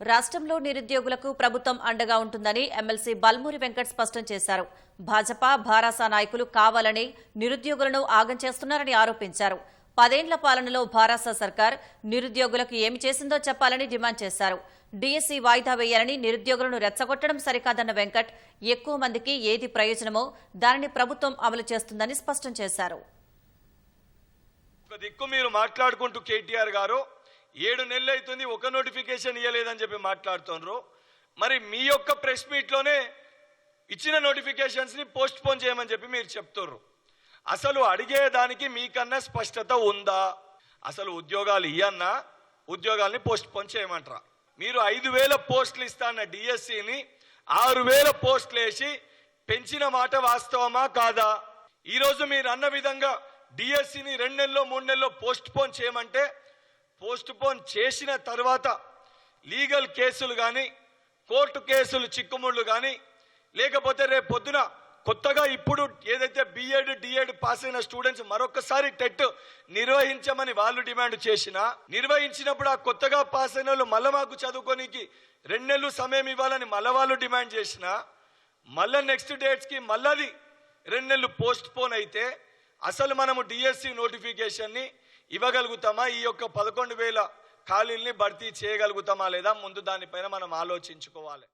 రాష్ట్రంలో నిరుద్యోగులకు ప్రభుత్వం అండగా ఉంటుందని ఎమ్మెల్సీ బల్మూరి వెంకట్ స్పష్టం చేశారు. భాజపా భారాసా నాయకులు కావాలని నిరుద్యోగులను ఆగం చేస్తున్నారని ఆరోపించారు. పదేండ్ల పాలనలో భారాసా సర్కార్ నిరుద్యోగులకు ఏమి చేసిందో చెప్పాలని డిమాండ్ చేశారు. డీఎస్సీ వాయిదా వేయాలని నిరుద్యోగులను రెచ్చగొట్టడం సరికాదన్న వెంకట్ ఎక్కువ మందికి ఏది ప్రయోజనమో దానిని ప్రభుత్వం అమలు చేస్తుందని స్పష్టం చేశారు. దిక్కు మీరు మాట్లాడుకుంటూ కేటీఆర్ గారు ఏడు నెలలు అవుతుంది ఒక నోటిఫికేషన్ ఇవ్వలేదని చెప్పి మాట్లాడుతున్నారు మరి మీ యొక్క ప్రెస్ మీట్లోనే ఇచ్చిన నోటిఫికేషన్స్ని పోస్ట్ పోన్ చేయమని చెప్పి మీరు చెప్తున్నారు అసలు అడిగేదానికి మీకన్నా స్పష్టత ఉందా? అసలు ఉద్యోగాలు ఇయ్యన్నా ఉద్యోగాల్ని పోస్ట్ పోన్ చేయమంటారా? మీరు ఐదు వేల పోస్టులు ఇస్తాన్న డిఎస్సిని ఆరు వేల పోస్టులు వేసి పెంచిన మాట వాస్తవమా కాదా? ఈరోజు మీరు అన్న విధంగా డిఎస్సిని రెండు నెలలో మూడు నెలలో పోస్ట్ పోన్ చేయమంటే పోస్ట్ పోన్ చేసిన తర్వాత లీగల్ కేసులు కానీ కోర్టు కేసులు చిక్కుముళ్ళు కానీ లేకపోతే రేపు పొద్దున కొత్తగా ఇప్పుడు ఏదైతే B Ed D Ed pass అయిన స్టూడెంట్స్ మరొకసారి టెట్ నిర్వహించమని వాళ్ళు డిమాండ్ చేసినా నిర్వహించినప్పుడు ఆ కొత్తగా పాస్ అయిన వాళ్ళు మళ్ళా మాకు చదువుకోనికి రెండు నెలలు సమయం ఇవ్వాలని మళ్ళా వాళ్ళు డిమాండ్ చేసినా మళ్ళా నెక్స్ట్ డేట్స్కి మళ్ళీ రెండు నెలలు పోస్ట్ పోన్ అయితే అసలు మనము డిఎస్సి నోటిఫికేషన్ని ఇవ్వగలుగుతామా? ఈ యొక్క పదకొండు వేల ఖాళీల్ని భర్తీ చేయగలుగుతామా లేదా? ముందు దానిపైన మనం ఆలోచించుకోవాలి.